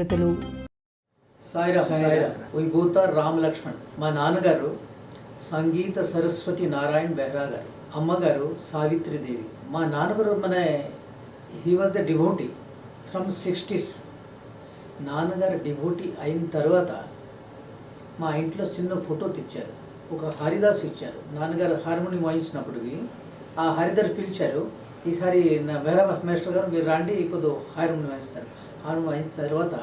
శ్రోతలు. సాయిరామ్ సాయిరామ్. విభూత రామ్ లక్ష్మణ్ మా నాన్నగారు సంగీత సరస్వతి నారాయణ్ బెహ్రా గారు. అమ్మగారు సావిత్రిదేవి. మా నాన్నగారు మన he was the devotee from sixties నాన్నగారు డివోటీ అయిన తర్వాత మా ఇంట్లో చిన్న ఫోటో తెచ్చారు. ఒక హరిదాస్ ఇచ్చారు. నాన్నగారు హార్మోనియం వాయించినప్పటికి ఆ హరిదాస్ పిలిచారు ఈసారి నా బెహ్రా మాస్టర్ గారు మీరు రండి ఇప్పుడు హార్మోనియం వాయిస్తారు. హార్మోనియం తర్వాత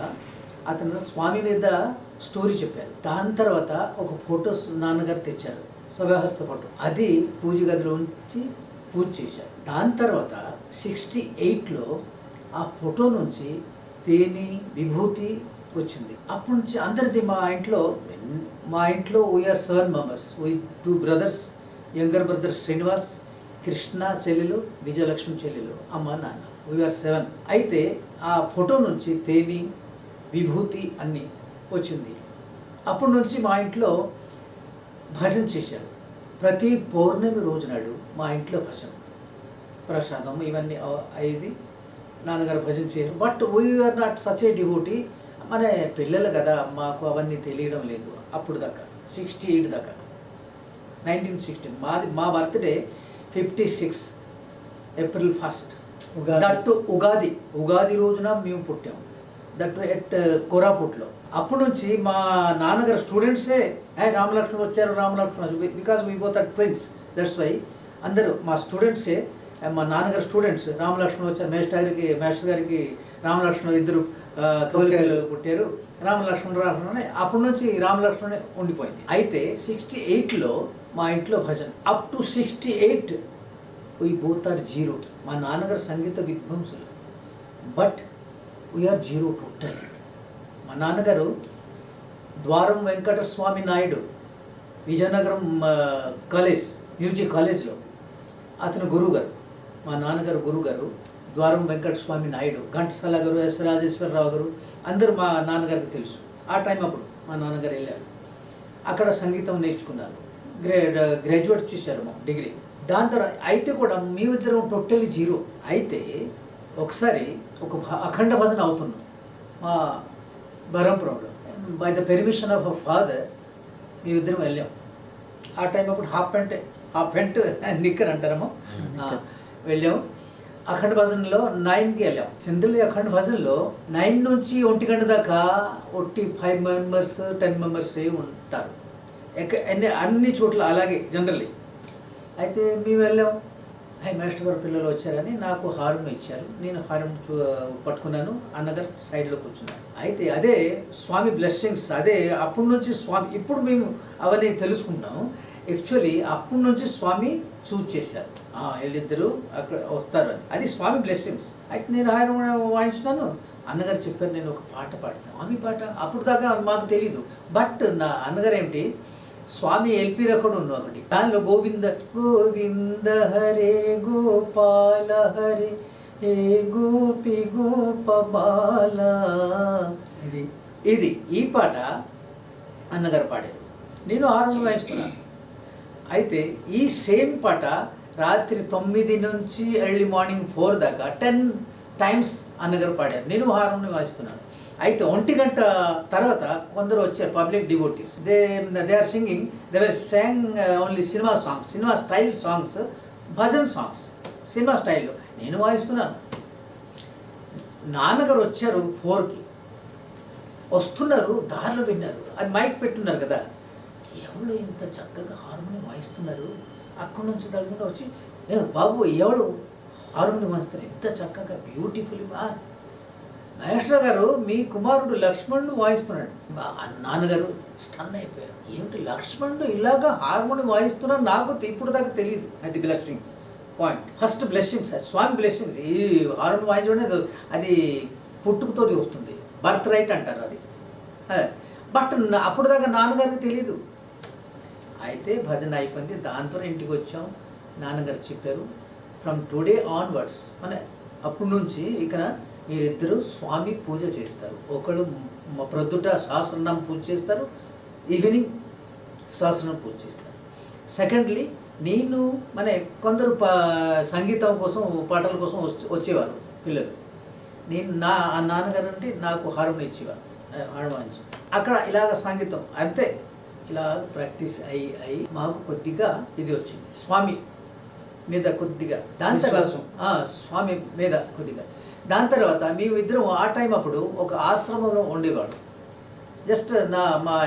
అతను స్వామి మీద స్టోరీ చెప్పారు. దాని తర్వాత ఒక ఫోటో నాన్నగారు తెచ్చారు. సభహస్త ఫోటో. అది పూజ గదిలో ఉంచి పూజ చేశారు. దాని తర్వాత సిక్స్టీ ఎయిట్లో ఆ ఫోటో నుంచి తేని విభూతి వచ్చింది. అప్పటి నుంచి అందరిది మా ఇంట్లో మా ఇంట్లో we are seven members we two brothers younger brother Srinivas Krishna చెల్లెలు విజయలక్ష్మి చెల్లెలు అమ్మ నాన్న. వీఆర్ సెవెన్ అయితే ఆ ఫోటో నుంచి తేని విభూతి అన్నీ వచ్చింది. అప్పటి నుంచి మా ఇంట్లో భజన చేశారు. ప్రతి పౌర్ణమి రోజు నాడు మా ఇంట్లో భజన. ప్రసాదం ఇవన్నీ అవ- అయ్యేది. నాన్నగారు భజన చేయరు. But we are not such a devotee మన పిల్లలు కదా మాకు అవన్నీ తెలియడం లేదు. అప్పుడు దాకా సిక్స్టీ ఎయిట్ దాకా. నైన్టీన్ సిక్స్టీన్ మాది మా birthday fifty six April first that Ugadi. Ugadi రోజున మేము పుట్టాం. దట్ ఎట్ కోరాపుట్లో. అప్పటి నుంచి మా నాన్నగారు స్టూడెంట్సే ఏ రామలక్ష్మణ్ వచ్చారు Ramalakshman because we both are twins that's why అందరూ మా స్టూడెంట్సే మా నాన్నగారు స్టూడెంట్స్. రామలక్ష్మణ్ వచ్చారు మేస్టర్ గారికి మేస్టర్ గారికి రామలక్ష్మణ్ ఇద్దరు కవికలు పుట్టారు. రామలక్ష్మణ్ రామలక్ష్మణ్ అప్పటి నుంచి రామలక్ష్మణ్ ఉండిపోయింది. అయితే సిక్స్టీ ఎయిట్లో మా ఇంట్లో భజన. Up to sixty eight we both are zero మా నాన్నగారు సంగీత విద్వాంసులు బట్ వీఆర్ జీరో టోటల్ మా నాన్నగారు ద్వారం వెంకటస్వామి నాయుడు విజయనగరం కాలేజ్ మ్యూజిక్ కాలేజ్లో. అతను గురువు గారు మా నాన్నగారు గురువు గారు ద్వారం వెంకటస్వామి నాయుడు ఘంటసాల గారు ఎస్ రాజేశ్వరరావు గారు అందరూ మా నాన్నగారికి తెలుసు. ఆ టైం అప్పుడు మా నాన్నగారు వెళ్ళారు. అక్కడ సంగీతం నేర్చుకున్నారు. గ్రే గ్రాడ్యుయేట్ చేశారు మా డిగ్రీ. దాని తర్వాత అయితే కూడా మేమిద్దరం టోటల్లీ జీరో. అయితే ఒకసారి ఒక అఖండ భజన అవుతున్నాం మా బరంపురంలో by the permission of our father మేమిద్దరం వెళ్ళాం. ఆ టైం అప్పుడు హాఫ్ పెంట్ హాఫ్ పెంట్ నిక్కర్ అంటారేమో? ఆ, వెళ్ళాం. అఖండ భజనలో నైన్కి వెళ్ళాం. జనరల్లీ అఖండ భజనలో నైన్ నుంచి ఒంటి గంట దాకా ఒట్టి ఫైవ్ మెంబర్స్ టెన్ మెంబర్స్ ఉంటారు. ఎక్క అన్ని అన్ని చోట్ల అలాగే జనరల్లీ. అయితే మేము వెళ్ళాం. హై మాస్టర్ గారు పిల్లలు వచ్చారని నాకు హారం ఇచ్చారు. నేను హారం చూ- పట్టుకున్నాను. అన్నగారు సైడ్లో కూర్చున్నాను అయితే అదే స్వామి బ్లెస్సింగ్స్ అదే అప్పటి నుంచి స్వామి ఇప్పుడు మేము అవన్నీ తెలుసుకున్నాము యాక్చువల్లీ అప్పటి నుంచి స్వామి చూజ్ చేశారు. వీళ్ళిద్దరూ అక్కడ వస్తారు అని. అది స్వామి బ్లెస్సింగ్స్. అయితే నేను హారం వాయించున్నాను. అన్నగారు చెప్పారు నేను ఒక పాట పాడతాను స్వామి పాట అప్పుడు దాకా మాకు తెలియదు బట్ నా అన్నగారు ఏమిటి స్వామి ఎల్పి రికార్డు ఉంది ఒకటి దానిలో గోవింద గోవింద హరే గోపాల హరే హే గోపి గోపబాల ఇది. ఇది ఈ పాట అన్నగారు పాడారు. నేను ఆరు వాయిస్తున్నాను అయితే ఈ సేమ్ పాట రాత్రి తొమ్మిది నుంచి ఎర్లీ మార్నింగ్ ఫోర్ దాకా టెన్ టైమ్స్ అన్నగారు పాడారు. నేను హార్మోని వాయిస్తున్నాను అయితే ఒంటి గంట తర్వాత కొందరు వచ్చారు public devotees. They they are singing they were song only cinema songs cinema style songs bhajan songs cinema స్టైల్లో నేను వాయిస్తున్నాను. నాన్నగారు వచ్చారు ఫోర్కి. వస్తున్నారు దారిలో విన్నారు. అది మైక్ పెట్టున్నారు కదా. ఎవరు ఇంత చక్కగా హార్మోనియం వాయిస్తున్నారు? అక్కడి నుంచి తగ్గకుండా వచ్చి బాబు ఎవడు హార్మోనియం వాయిస్తారు ఇంత చక్కగా బ్యూటిఫుల్ మహేశ్వర గారు మీ కుమారుడు లక్ష్మణుడు వాయిస్తున్నాడు. నాన్నగారు స్టన్ అయిపోయారు. ఏమిటి లక్ష్మణుడు ఇలాగా హార్మోని వాయిస్తున్నా నాకు ఇప్పుడు దాకా తెలియదు అది blessings. Point. First blessings. Swami blessings. ఈ హార్మోన్ వాయించడం అది పుట్టుకతోటి వస్తుంది. బర్త్ రైట్ అంటారు అది. బట్ అప్పుడు దాకా నాన్నగారికి తెలియదు అయితే భజన అయిపోయింది. దాంతో ఇంటికి వచ్చాం. నాన్నగారు చెప్పారు ఫ్రమ్ టుడే ఆన్వర్డ్స్. మన అప్పటి నుంచి ఇక్కడ మీరిద్దరూ స్వామి పూజ చేస్తారు. ఒకడు మ- ప్రొద్దుట సహస్రనామం పూజ చేస్తారు ఈవినింగ్ సహస్రనామం పూజ చేస్తారు. సెకండ్లీ నేను మన కొందరు సంగీతం కోసం పాటల కోసం వచ్చి- వచ్చేవారు పిల్లలు. నేను నా ఆ నాన్నగారు అంటే నాకు హారం ఇచ్చేవారు హార్మోనియం అక్కడ ఇలాగ సంగీతం అంతే. ఇలా ప్రాక్టీస్ అయ్యి అయ్యి మాకు కొద్దిగా ఇది వచ్చింది. స్వామి మీద కొద్దిగా దాని తర్వాత స్వామి మీద కొద్దిగా. దాని తర్వాత మేము ఇద్దరం ఆ టైం అప్పుడు ఒక ఆశ్రమంలో ఉండేవాడు జస్ట్ నా మా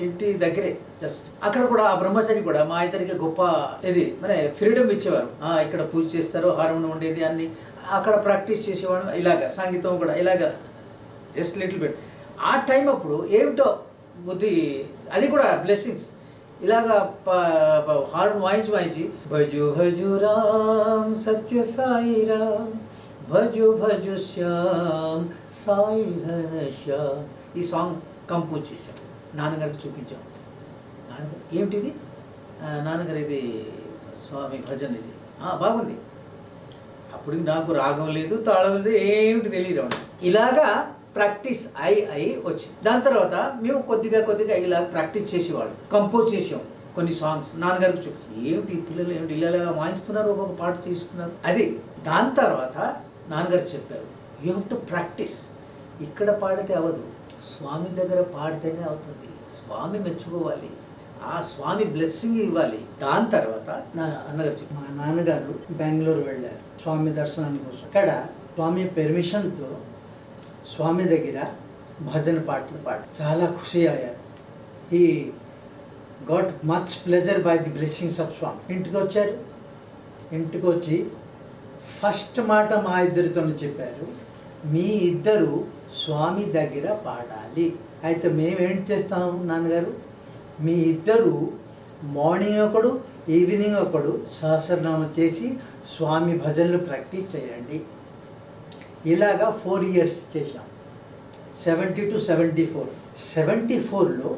ఇంటి దగ్గరే జస్ట్ అక్కడ కూడా ఆ బ్రహ్మచారి కూడా మా ఇద్దరికి గొప్ప ఇది మరి ఫ్రీడమ్ ఇచ్చేవారు. ఇక్కడ పూజ చేస్తారు హారం ఉండేది అన్ని. అక్కడ ప్రాక్టీస్ చేసేవాడు ఇలాగ సంగీతం కూడా ఇలాగ జస్ట్ లిటిల్ బిట్ ఆ టైం అప్పుడు ఏమిటో బుద్ధి అది కూడా బ్లెస్సింగ్స్ ఇలాగ హార్న్ వాయించి వాయించి భజు భజు రామ్ సత్య సాయి రామ్ భజు భజు శ్యామ్ సాయి ఘన శ్యామ్. ఈ సాంగ్ కంపోజ్ చేశాం. నాన్నగారికి చూపించాం. నాన్నగారు ఏమిటిది? నాన్నగారు ఇది స్వామి భజన ఇది. బాగుంది. అప్పుడు నాకు రాగం లేదు తాళం లేదు ఏమిటి తెలియదు ఇలాగా ప్రాక్టీస్ అయి అయి వచ్చింది. దాని తర్వాత మేము కొద్దిగా కొద్దిగా ఇలా ప్రాక్టీస్ చేసేవాళ్ళం. కంపోజ్ చేసాం కొన్ని సాంగ్స్. నాన్నగారికి చూపి. ఏమిటి పిల్లలు ఏమిటి ఇలా ఇలా వాయిస్తున్నారు ఒక్కొక్క పాట చేస్తున్నారు అది దాని తర్వాత నాన్నగారు చెప్పారు యూ హ్యావ్ టు ప్రాక్టీస్ ఇక్కడ పాడితే అవ్వదు స్వామి దగ్గర పాడితేనే అవుతుంది. స్వామి మెచ్చుకోవాలి. ఆ స్వామి బ్లెస్సింగ్ ఇవ్వాలి. దాని తర్వాత నా అన్నగారు చెప్పి మా నాన్నగారు బెంగళూరు వెళ్ళారు స్వామి దర్శనానికి కోసం. అక్కడ స్వామి పెర్మిషన్తో స్వామి దగ్గర భజన పాటలు పాడు చాలా ఖుషి అయ్యారు. He got much pleasure by the blessings of Swami. ఇంటికి వచ్చారు. ఇంటికి వచ్చి ఫస్ట్ మాట మా ఇద్దరితో చెప్పారు. మీ ఇద్దరు స్వామి దగ్గర పాడాలి. అయితే మేమేంటి చేస్తాం నాన్నగారు? మీ ఇద్దరు మార్నింగ్ ఒకడు ఈవినింగ్ ఒకడు సహస్రనామం చేసి స్వామి భజనలు ప్రాక్టీస్ చేయండి. ఇలాగా ఫోర్ ఇయర్స్ చేశాం. Seventy two seventy four. Seventy ఫోర్లో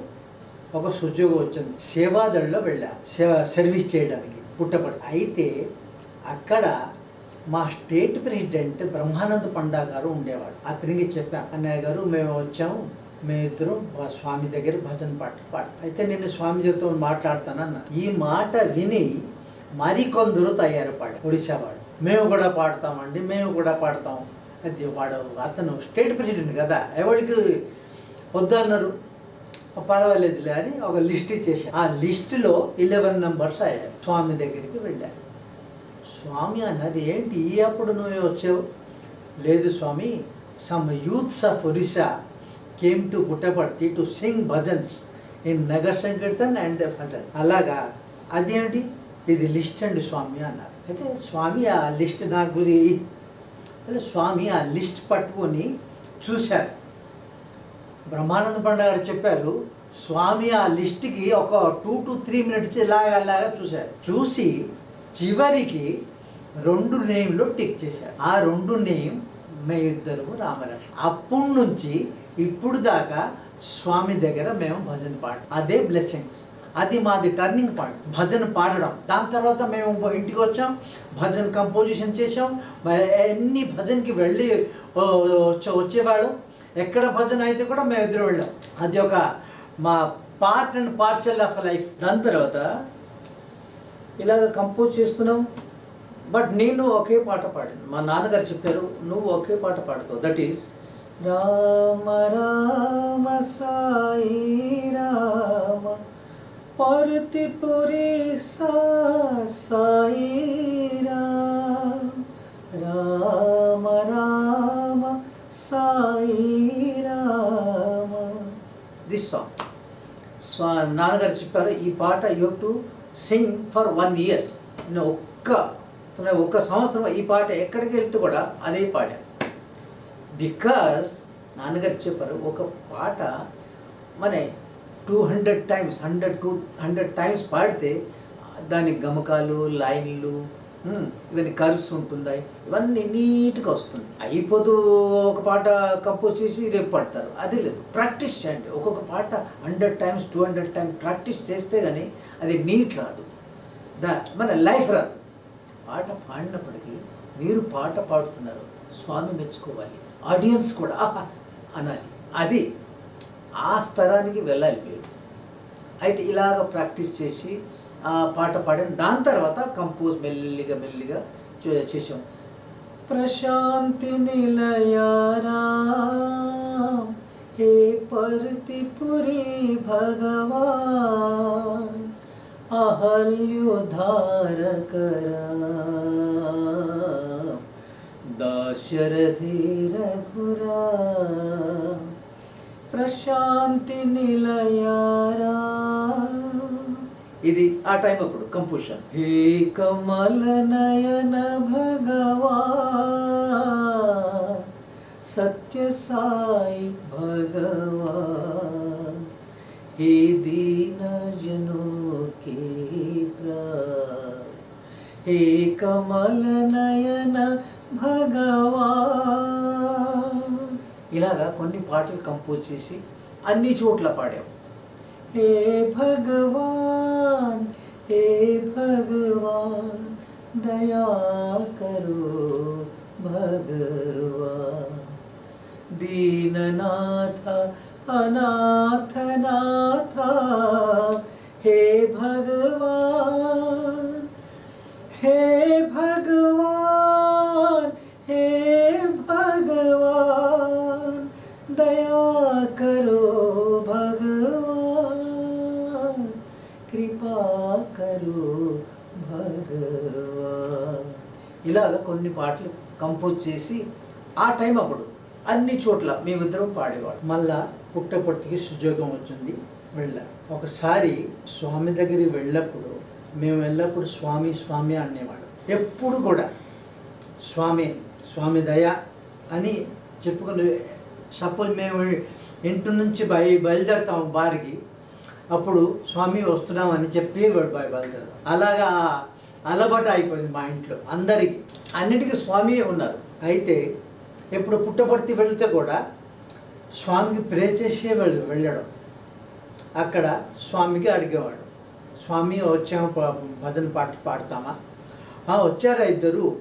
ఒక సుద్యోగం వచ్చింది. సేవాదళలో వెళ్ళాం. సేవ సర్వీస్ చేయడానికి పుట్టపడి అయితే అక్కడ మా స్టేట్ ప్రెసిడెంట్ బ్రహ్మానంద పండా గారు ఉండేవాడు. అతనికి చెప్పాను అన్నయ్య గారు మేము వచ్చాము. మేమిద్దరం బ- స్వామి దగ్గర భజన పాటలు పాడతాం. అయితే నేను స్వామిజీతో మాట్లాడతానన్న. ఈ మాట విని మరికొందరు తయారు పాడు ఒడిశా వాడు మేము కూడా పాడతామండి మేము కూడా పాడతాం. అది వాడు అతను స్టేట్ ప్రెసిడెంట్ కదా ఎవరికి వద్దన్నారు పర్వాలేదులే అని ఒక లిస్ట్ ఇచ్చేసి ఆ లిస్టులో ఇలెవెన్ నెంబర్స్ అయ్యారు స్వామి దగ్గరికి వెళ్ళారు. స్వామి అన్నారు ఏంటి? ఈ అప్పుడు నువ్వు వచ్చావు. లేదు Swami some youths of Orissa came to Puttaparthi to sing bhajans in Nagar Sankirtan and bhajan అలాగా? అదేంటి? ఇది లిస్ట్ అండి స్వామి అన్నారు. అయితే స్వామి ఆ లిస్ట్ నాకు గురి. అంటే స్వామి ఆ లిస్ట్ పట్టుకొని చూశారు. బ్రహ్మానంద పండుగ గారు చెప్పారు స్వామి ఆ లిస్ట్కి ఒక టూ టు త్రీ మినిట్స్ ఇలాగ అలాగా చూశారు. చూసి చివరికి రెండు నేమ్లు టిక్ చేశారు. ఆ రెండు నేమ్ మే ఇద్దరు రామలక్ష్మి. అప్పటి నుంచి ఇప్పుడు దాకా స్వామి దగ్గర మేము భజన పాట అదే బ్లెస్సింగ్స్ అది మాది టర్నింగ్ పాయింట్ భజన పాడడం. దాని తర్వాత మేము ఇంటికి వచ్చాం భజన కంపోజిషన్ చేసాం అన్ని ఎన్ని భజనకి వెళ్ళి ఓ, వచ్చే- ఎక్కడ భజన అయితే కూడా మేము ఇద్దరు వెళ్ళాం. అది ఒక మా part and parcel of life దాని తర్వాత ఇలాగ కంపోజ్ చేస్తున్నాం. బట్ నేను ఒకే పాట పాడాను. మా నాన్నగారు చెప్పారు నువ్వు ఒకే పాట పాడుతావు. దట్ ఈస్ రామ రామ సాయి రామ పరుతిపురి సా సాయి రామ రామ రామ సాయి రామ. దిస్ సాంగ్ స్వా నాన్నగారు చెప్పారు ఈ పాట you to sing for one year నేను ఒక్క ఒక్క సంవత్సరం ఈ పాట ఎక్కడికి వెళ్తే కూడా అదే పాడాను బికాస్ నాన్నగారు చెప్పారు ఒక పాట మన two hundred times hundred two hundred times పాడితే దాని గమకాలు లైన్లు ఇవన్నీ కర్వ్స్ ఉంటుందా ఇవన్నీ నీట్గా వస్తుంది. అయిపోతూ ఒక పాట కంపోజ్ చేసి రేపు పాడతారు. అది లేదు. ప్రాక్టీస్ చేయండి. ఒక్కొక్క పాట hundred times two hundred times practice చేస్తే కానీ అది నీట్ రాదు. దా మన లైఫ్ రాదు. పాట పాడినప్పటికీ మీరు పాట పాడుతున్నారు. స్వామి మెచ్చుకోవాలి. ఆడియన్స్ కూడా అనాలి. అది ఆ స్థరానికి వెళ్ళాలి మీరు. అయితే ఇలాగ ప్రాక్టీస్ చేసి ఆ పాట పాడిన దాని తర్వాత కంపోజ్ మెల్లిగా మెల్లిగా చేసాం ప్రశాంతి నిలయారా హే పర్తిపురి భగవాన్. అహల్యుధారకరా దాశరథి రఘురా ప్రశాంతి నిలయారా ఇది ఆ టైం అప్పుడు కంపోజిషన్ హే కమల నయన భగవా సత్య సాయి భగవా హే దీన జనోకే హే కమల నయన భగవా ఇలాగా కొన్ని పాటలు కంపోజ్ చేసి అన్ని చోట్ల పాడాం. हे भगवान हे भगवान दया करो भगवान। दीननाथा अनाथनाथा हे भगवान। కొన్ని పాటలు కంపోజ్ చేసి ఆ టైం అప్పుడు అన్ని చోట్ల మేమిద్దరం పాడేవాడు మళ్ళా పుట్టపర్తికి సుజోగం వచ్చింది వెళ్ళా. ఒకసారి స్వామి దగ్గరికి వెళ్ళినప్పుడు మేము వెళ్ళినప్పుడు స్వామి స్వామి అనేవాడు ఎప్పుడు కూడా స్వామి స్వామి దయ అని చెప్పుకుని సపోజ్ మేము ఇంటి నుంచి బయ బయలుదేరుతాం బారికి అప్పుడు స్వామి వస్తున్నామని చెప్పి బయ బయలుదేరుతాం. అలాగా అలవాటు అయిపోయింది మా ఇంట్లో. అందరికీ. అన్నిటికీ స్వామియే ఉన్నారు. అయితే ఇప్పుడు పుట్టపర్తి వెళితే కూడా స్వామికి ప్రే చేసే వెళ్ వెళ్ళడం. అక్కడ స్వామికి అడిగేవాడు స్వామి వచ్చాము భజన పాటలు పాడతామా? వచ్చారా ఇద్దరు?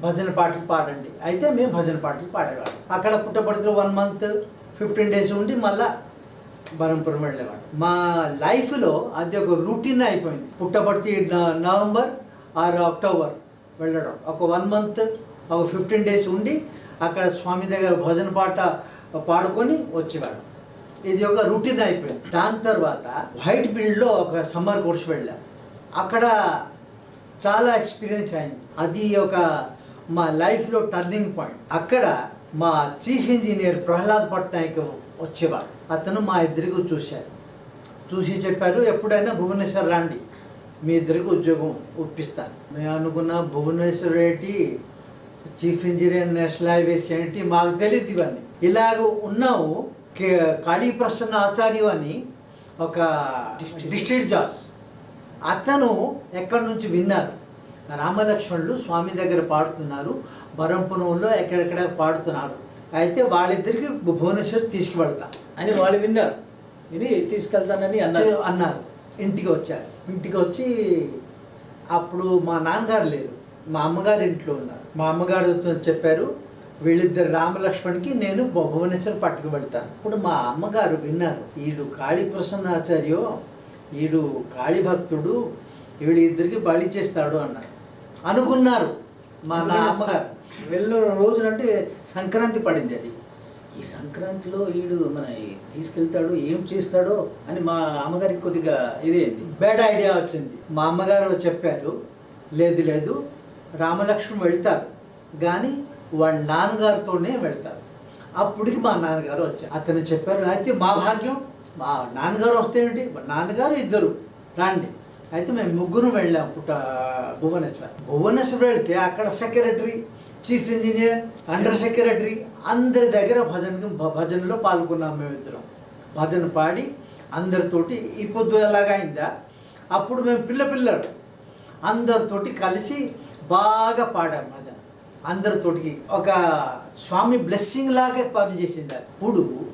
భజన పాటలు పాడండి. అయితే మేము భజన పాటలు పాడేవాడు అక్కడ పుట్టపర్తిలో వన్ మంత్ ఫిఫ్టీన్ డేస్ ఉండి మళ్ళా బరంపురం వెళ్ళేవాడు మా లైఫ్లో అది ఒక రూటీన్ అయిపోయింది. పుట్టపర్తి న- నవంబర్ ఆరు అక్టోబర్ వెళ్ళడం. ఒక వన్ మంత్ ఒక ఫిఫ్టీన్ డేస్ ఉండి అక్కడ స్వామి దగ్గర భజన పాట పాడుకొని వచ్చేవాడు. ఇది ఒక రూటీన్ అయిపోయింది. దాని తర్వాత వైట్ ఫీల్డ్లో ఒక సమ్మర్ కోర్స్ వెళ్ళాం. అక్కడ చాలా ఎక్స్పీరియన్స్ అయింది. అది ఒక మా లైఫ్లో టర్నింగ్ పాయింట్. అక్కడ మా చీఫ్ ఇంజనీర్ ప్రహ్లాద్ పట్నాయక్ వచ్చేవాడు. అతను మా ఇద్దరికి చూశారు చూసి చెప్పాడు ఎప్పుడైనా భువనేశ్వర్ రండి. మీ ఇద్దరికి ఉద్యోగం ఒప్పిస్తాను మేము అనుకున్న భువనేశ్వర్ ఏంటి చీఫ్ ఇంజనీర్ నేషనల్ హైవేస్ ఏంటి మాకు తెలియదు ఇవన్నీ. ఇలాగ ఉన్నావు కే- కాళీ ప్రసన్న ఆచార్య అని ఒక డిస్ట్రిక్ట్ జడ్జ్ అతను ఎక్కడి నుంచి విన్నారు? రామలక్ష్మణులు స్వామి దగ్గర పాడుతున్నారు బరంపురంలో ఎక్కడెక్కడ పాడుతున్నారు. అయితే వాళ్ళిద్దరికి భువనేశ్వర్ తీసుకువెళ్తా. అని వాళ్ళు విన్నారు. విని తీసుకెళ్తానని అన్నారు. అన్నారు. ఇంటికి వచ్చారు. ఇంటికి వచ్చి అప్పుడు మా నాన్నగారు లేరు. మా అమ్మగారు ఇంట్లో ఉన్నారు. మా అమ్మగారితో చెప్పారు వీళ్ళిద్దరు రామలక్ష్మణ్కి నేను భువనేశ్వర్ పట్టుకు వెళ్తాను. ఇప్పుడు మా అమ్మగారు విన్నారు ఈడు కాళీ ప్రసన్నాచార్యో ఈడు కాళీ భక్తుడు వీళ్ళిద్దరికి బలి చేస్తాడు అన్నారు. అనుకున్నారు మా నా అమ్మగారు. వెళ్ళిన రోజునంటే సంక్రాంతి పడింది అది. ఈ సంక్రాంతిలో వీడు మన తీసుకెళ్తాడు ఏం చేస్తాడో అని మా అమ్మగారికి కొద్దిగా ఇదేంది బ్యాడ్ ఐడియా వచ్చింది. మా అమ్మగారు చెప్పారు లేదు లేదు రామలక్ష్మణ్ వెళ్తారు కానీ వాళ్ళ నాన్నగారితోనే వెళ్తారు. అప్పటికి మా నాన్నగారు వచ్చారు. అతను చెప్పారు అయితే మా భాగ్యం మా నాన్నగారు వస్తే ఏంటి? మా నాన్నగారు ఇద్దరు రండి. అయితే మేము ముగ్గురు వెళ్ళాం పుట్ట భువనేశ్వర్. భువనేశ్వర్ వెళ్తే అక్కడ secretary chief engineer under secretary అందరి దగ్గర భజన భజనలో పాల్గొన్నాం మేమిద్దరం. భజన పాడి అందరితోటి ఈ పొద్దు అయిందా? అప్పుడు మేము పిల్ల పిల్లలు. అందరితోటి కలిసి బాగా పాడాం భజన. అందరితోటికి ఒక స్వామి బ్లెస్సింగ్ లాగా పనిచేసింది అప్పుడు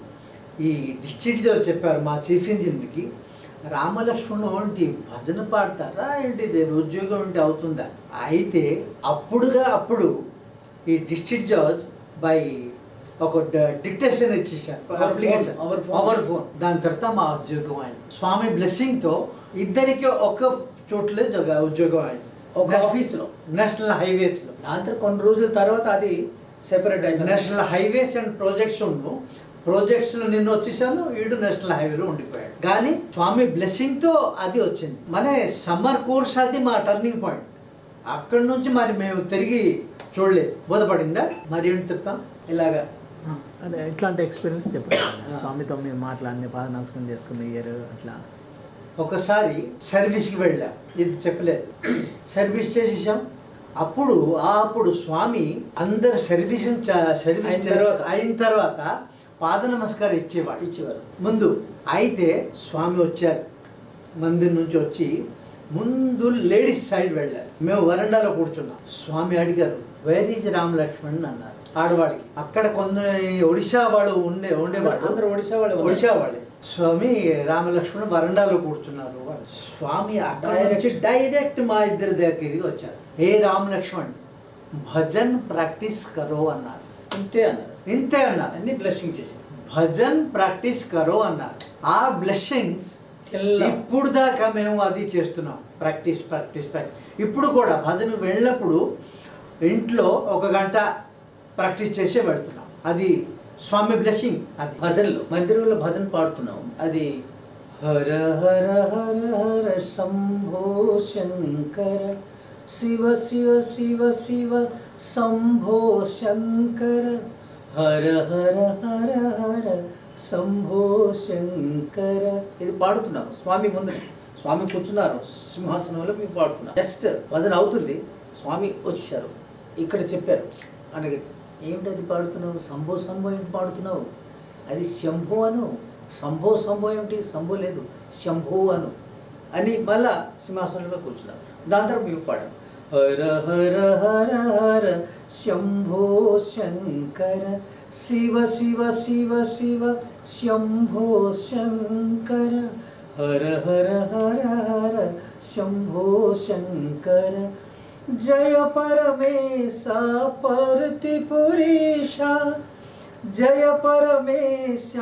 ఈ డిస్ట్రిక్ట్లో చెప్పారు మా చీఫ్ ఇంజనీర్కి రామలక్ష్మణుడు వంటి భజన పాడతారా? ఏంటి ఇది ఉద్యోగం ఏంటి అవుతుందా? అయితే అప్పుడుగా అప్పుడు ఈ డిస్ట్రిక్ట్ జడ్జ్ బై ఒక dictation application phone. Our phone దాని తర్వాత మా ఉద్యోగం అయింది. స్వామి బ్లెస్సింగ్తో ఇద్దరికి ఒక చోట్లే ఉద్యోగం అయింది. ఒక ఆఫీస్లో నేషనల్ హైవేస్లో దాని తర్వాత కొన్ని రోజుల తర్వాత అది సెపరేట్ అయిపోయింది. నేషనల్ హైవేస్ అండ్ ప్రాజెక్ట్స్ ఉండు. ప్రాజెక్ట్స్ నిన్న వచ్చేసాను వీడు నేషనల్ హైవేలో ఉండిపోయాడు. కానీ స్వామి బ్లెస్సింగ్తో అది వచ్చింది. మన సమ్మర్ కోర్స్ అది మా టర్నింగ్ పాయింట్ అక్కడి నుంచి మరి మేము తిరిగి చూడలేదు బోధపడిందా? మరి ఏంటి చెప్తాం? ఇలాగా అదే ఎట్లాంటి ఎక్స్పీరియన్స్ చెప్పండి. స్వామితో మీరు మాట్లాడిన పాద నమస్కారం చేసుకున్న ఇయర్ అట్లా. ఒకసారి సర్వీస్కి వెళ్ళాం. ఇది చెప్పలేదు. సర్వీస్ చేసేసాం. అప్పుడు ఆ అప్పుడు స్వామి అందరు సర్వీస్ సర్వీస్ అయిన తర్వాత. అయిన తర్వాత పాద నమస్కారం ఇచ్చేవాడు ఇచ్చేవారు. ముందు అయితే స్వామి వచ్చారు. మందిర్ నుంచి వచ్చి ముందు లేడీస్ సైడ్ వెళ్ళారు. మేము వరండాలో కూర్చున్నాం. స్వామి అడిగారు వేర్ ఈజ్ రామ్ లక్ష్మణ్ అన్నారు. ఆడవాడికి అక్కడ కొందరు ఒడిశా వాళ్ళు ఉండే ఉండేవాళ్ళు. అందరూ ఒడిశా వాళ్ళే. ఒడిశా వాళ్ళే. స్వామి రామలక్ష్మణ్ వరండాలో కూర్చున్నారు. స్వామి అక్కడ. నుంచి డైరెక్ట్ మా ఇద్దరి దగ్గరికి వచ్చారు. ఏ రామ్ లక్ష్మణ్ భజన్ ప్రాక్టీస్ కరో అన్నారు. ఇంతే అన్నారు. ఇంతే అన్నారు. అన్ని బ్లెస్సింగ్ చేశారు. భజన్ ప్రాక్టీస్ కరో అన్నారు. ఆ బ్లెస్సింగ్స్. ఇప్పుడు దాకా మేము అది చేస్తున్నాం. Practice practice practice. ఇప్పుడు కూడా భజన వెళ్ళినప్పుడు ఇంట్లో ఒక గంట ప్రాక్టీస్ చేసే పెడుతున్నాం. అది స్వామి బ్లెస్సింగ్ అది. భజనలో మందిరంలో భజన పాడుతున్నాం. అది హర హర హర హర శంభో శంకర శివ శివ శివ శివ శంభో శంకర హర హర హర హర శంభో శంకర. ఇది పాడుతున్నాం స్వామి ముందు. స్వామి కూర్చున్నారు. సింహాసనంలో మేము పాడుతున్నాం. జస్ట్ భజన అవుతుంది. స్వామి వచ్చారు. ఇక్కడ చెప్పారు. అనగా ఏమిటి అది పాడుతున్నావు? సంభో సంభో ఏంటి పాడుతున్నావు? అది శంభో అను. శంభో సంభో ఏమిటి? సంభో లేదు. శంభో అను. అని మళ్ళా సింహాసనంలో కూర్చున్నారు. దాని తర్వాత మేము పాడాం. హర హర హర హర శంభో శంకర శివ శివ శివ శివ శంభో శంకర. హర హర హర హర శంభో శంకర. జయ పరమేశ పర్తిపురీష జయ పరమేశ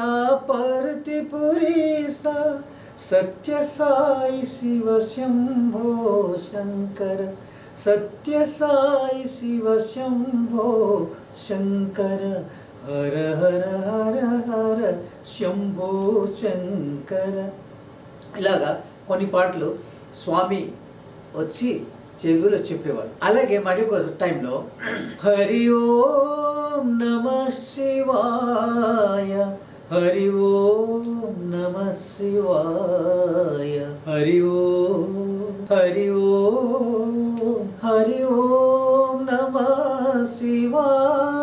పర్తిపురీశ సత్య సాయి శివ శంభో శంకర సత్య సాయి శివ శంభో శంకర హర హర హర హర శంభో శంకర ఇలాగా కొన్ని పాటలు స్వామి వచ్చి చెవిలో చెప్పేవారు. అలాగే మరి ఒక టైంలో హరి ఓం నమ శివాయ హరి ఓం నమ శివాయ హరి ఓం హరి ఓం హరి ఓం నమ శివాయ.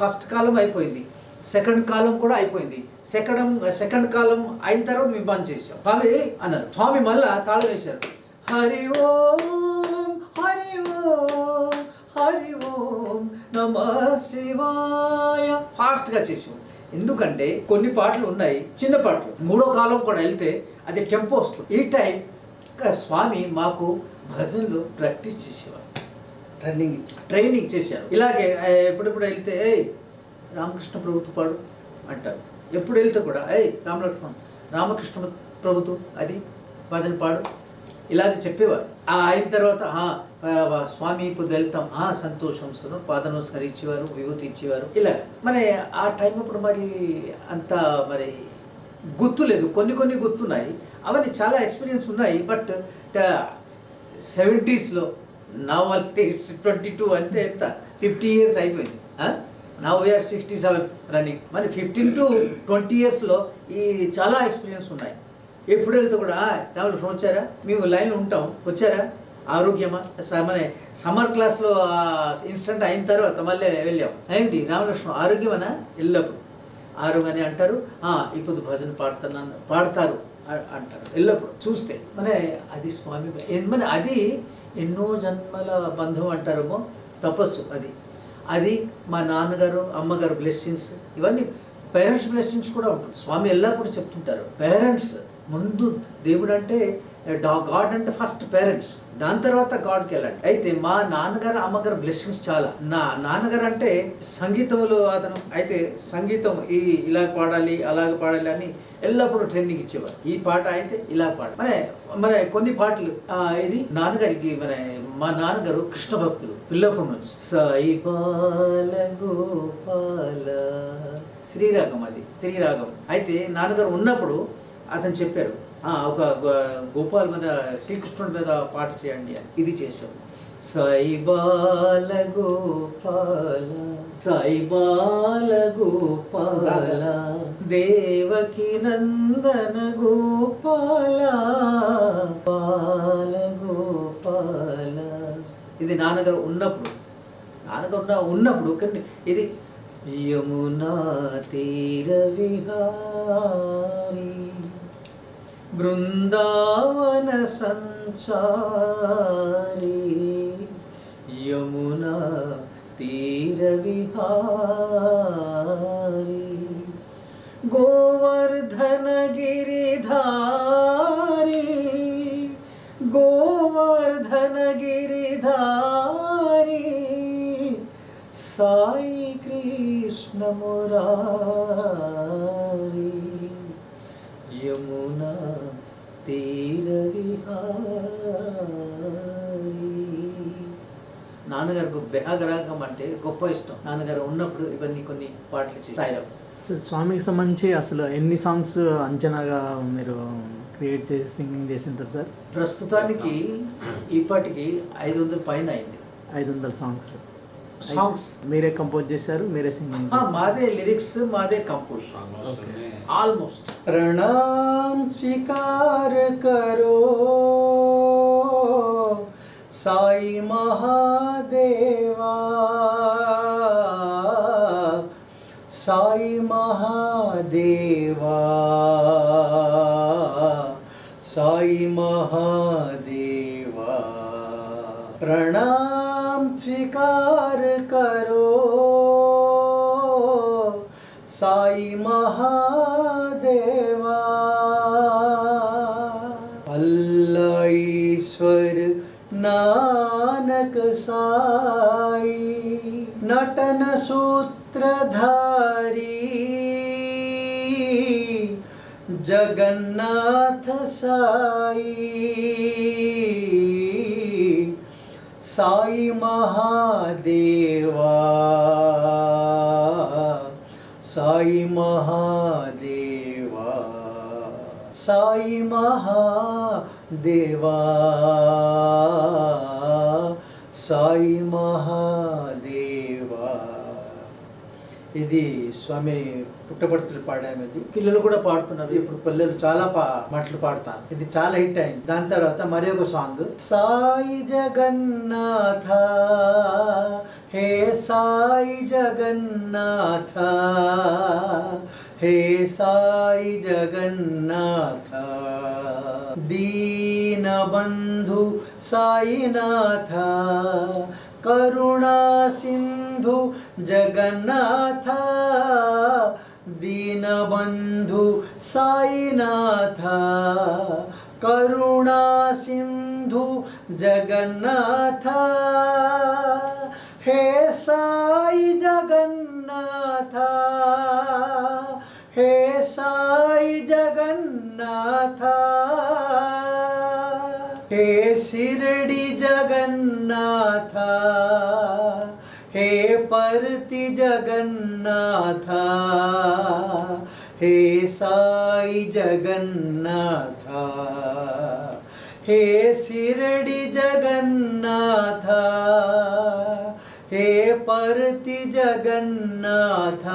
ఫస్ట్ కాలం అయిపోయింది. సెకండ్ కాలం కూడా అయిపోయింది. సెకండ్ సెకండ్ కాలం అయిన తర్వాత మేము బంద్ చేసాం స్వామి అన్నారు. స్వామి మళ్ళా తాళం వేశారు. హరి ఓం హరి ఓం హరి ఓం నమ శివాయ. ఫాస్ట్గా చేసాం ఎందుకంటే కొన్ని పాటలు ఉన్నాయి చిన్న పాటలు. మూడో కాలం కూడా వెళ్తే అది టెంపో వస్తుంది. ఈ టైం స్వామి మాకు భజనలు ప్రాక్టీస్ చేసేవారు. ట్రైనింగ్ ట్రైనింగ్ చేశారు. ఇలాగే ఎప్పుడెప్పుడు వెళ్తే ఏ రామకృష్ణ ప్రభుత్వ పాడు అంటారు. ఎప్పుడు వెళ్తే కూడా ఏయ్ రామలక్ష్మణ్ రామకృష్ణ ప్రభుత్వం అది భజన పాడు ఇలాగ చెప్పేవారు. ఆ అయిన తర్వాత స్వామి ఇప్పుడు వెళ్తాం. ఆ సంతోషం సను పాద విభూతి ఇచ్చేవారు ఇలా మరి ఆ టైం అప్పుడు మరి అంత మరి గుర్తు లేదు. కొన్ని కొన్ని గుర్తున్నాయి. అవన్నీ చాలా ఎక్స్పీరియన్స్ ఉన్నాయి. బట్ సెవెంటీస్లో నా వాళ్ళకి ట్వంటీ టూ అంటే ఎంత? ఫిఫ్టీ ఇయర్స్ అయిపోయింది. నా we are sixty seven running మరి ఫిఫ్టీన్ టు ట్వంటీ ఇయర్స్లో ఈ చాలా ఎక్స్పీరియన్స్ ఉన్నాయి. ఎప్పుడు వెళ్తే కూడా "ఆ, వచ్చారా? మేము లైన్ ఉంటాం. వచ్చారా? ఆరోగ్యమా? మన సమ్మర్ క్లాస్లో ఇన్స్టెంట్ అయిన తర్వాత మళ్ళీ వెళ్ళాం. ఏంటి రామకృష్ణ ఆరోగ్యమనా? ఎల్లప్పుడు. ఆరోగ్యం అంటారు. ఇప్పుడు భజన పాడుతున్నాను పాడతారు అంటారు. ఎల్లప్పుడు. చూస్తే మన అది స్వామి మన అది ఎన్నో జన్మల బంధం అంటారేమో? తపస్సు అది. అది మా నాన్నగారు అమ్మగారు బ్లెస్సింగ్స్ ఇవన్నీ పేరెంట్స్ బ్లెస్సింగ్స్ కూడా ఉంటుంది స్వామి ఎల్లప్పుడూ చెప్తుంటారు. పేరెంట్స్ ముందు దేవుడు అంటే గాడ్ అంటే ఫస్ట్ పేరెంట్స్ దాని తర్వాత గాడ్కి వెళ్ళండి. అయితే మా నాన్నగారు అమ్మగారు బ్లెస్సింగ్స్ చాలా. నా నాన్నగారు అంటే సంగీతంలో అతను అయితే సంగీతం ఈ ఇలా పాడాలి అలాగ పాడాలి అని ఎల్లప్పుడూ ట్రైనింగ్ ఇచ్చేవారు. ఈ పాట అయితే ఇలా పాడ. మరి మరి కొన్ని పాటలు. ఇది నాన్నగారికి మరి మా నాన్నగారు కృష్ణ భక్తులు పిల్లప్పటి నుంచి. సాయి పాల గోపాల. శ్రీరాగం అది శ్రీరాగం. అయితే నాన్నగారు ఉన్నప్పుడు అతను చెప్పారు ఒక గో- గోపాల్ మీద శ్రీకృష్ణుడి మీద పాట చేయండి అని. ఇది చేశాం సైబాల గోపాల సైబాల గోపాల దేవకి నందన గోపాల బాల గోపాల. ఇది నాన్నగారు ఉన్నప్పుడు నాన్నగారు ఉన్న ఉన్నప్పుడు కానీ ఇది యమునా తీర విహారీ. वृन्दावनसञ्चारी यमुना तीरविहारी गोवर्धनगिरिधारी गोवर्धनगिरिधारी साई कृष्णमुरा గోవర్ధన గిరిధారి సాయి కృష్ణ మురారి యమునా తీర విహారీ నాన్నగారికి బెహగరాగం అంటే గొప్ప ఇష్టం. నాన్నగారు ఉన్నప్పుడు ఇవన్నీ కొన్ని పాటలు సో స్వామికి సంబంధించి అసలు ఎన్ని సాంగ్స్ అంచనాగా మీరు క్రియేట్ చేసి సింగింగ్ చేసి ఉంటారు సార్? ప్రస్తుతానికి ఇప్పటికి ఐదు వందల పైన అయింది. ఐదు వందల సాంగ్స్. సాంగ్స్ మీరే కంపోజ్ చేశారు మీరే సింగింగ్ మాదే లిరిక్స్ మాదే కంపోజ్ ఆల్మోస్ట్ ప్రణామ్ స్వీకార కరో సాయి మహాదేవా సాయి మహాదేవా సాయి మహాదేవా ప్రణామ్ स्वीकार करो। साई महादेवा। अल्लाह ईश्वर नानक साई नटन सूत्रधारी जगन्नाथ साई। साई महादेवा साई महादेवा साई महादेवा సాయి మహాదేవా ఇది స్వామి పుట్టపర్తులు పాడాము ఇది పిల్లలు కూడా పాడుతున్నారు ఇప్పుడు పిల్లలు చాలా పా మాటలు పాడతారు ఇది చాలా హిట్ అయింది దాని తర్వాత మరి ఒక సాంగ్ సాయి జగన్నాథ హే సాయి జగన్నాథ హే సాయి జగన్నాథ दीनबन्धु साईनाथ करुणा सिन्धु जगन्नाथ दीनबन्धु साईनाथ करुणा सिन्धु जगन्नाथ। हे साई जगन्नाथ हे साई जगन्नाथ। हे शिरडी जगन्नाथ हे परति जगन्नाथ हे साई जगन्नाथ हे शिरडी जगन्नाथ हे परति जगन्नाथ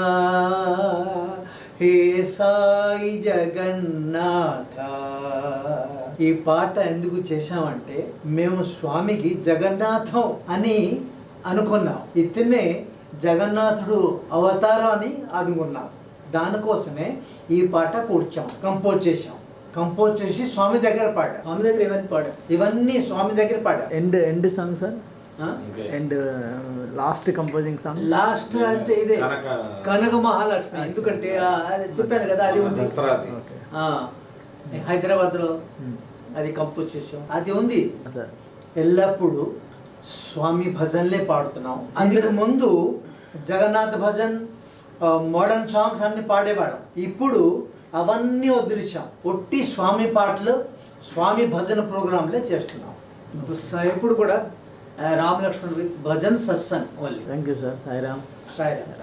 హే సాయి జగన్నాథ ఈ పాట ఎందుకు చేశామంటే మేము స్వామికి జగన్నాథం అని అనుకున్నాం. ఇతనే జగన్నాథుడు అవతారం అని అనుకున్నాం దానికోసమే ఈ పాట కూర్చాం కంపోజ్ చేశాం. కంపోజ్ చేసి స్వామి దగ్గర పాడా. స్వామి దగ్గర ఇవన్నీ పాడాం? ఇవన్నీ స్వామి దగ్గర పాడా. End end song sir and last composing song last అంటే ఇదే కనక- మహాలక్ష్మి. ఎందుకంటే చెప్పాను కదా అది ఉంది. హైదరాబాద్లో అది కంపోజ్ చేసాం అది ఉంది. సార్ ఎల్లప్పుడూ స్వామి భజన్లే పాడుతున్నాం. అందుకు ముందు జగన్నాథ్ భజన్ మోడర్న్ సాంగ్స్ అన్ని పాడేవాళ్ళం. ఇప్పుడు అవన్నీ వదిలేసాం ఒట్టి స్వామి పాటలు స్వామి భజన ప్రోగ్రాంలే చేస్తున్నాం. ఇప్పుడు స- ఇప్పుడు కూడా Ram Lakshman with bhajan satsang only. Thank you sir. Sairam. Sairam.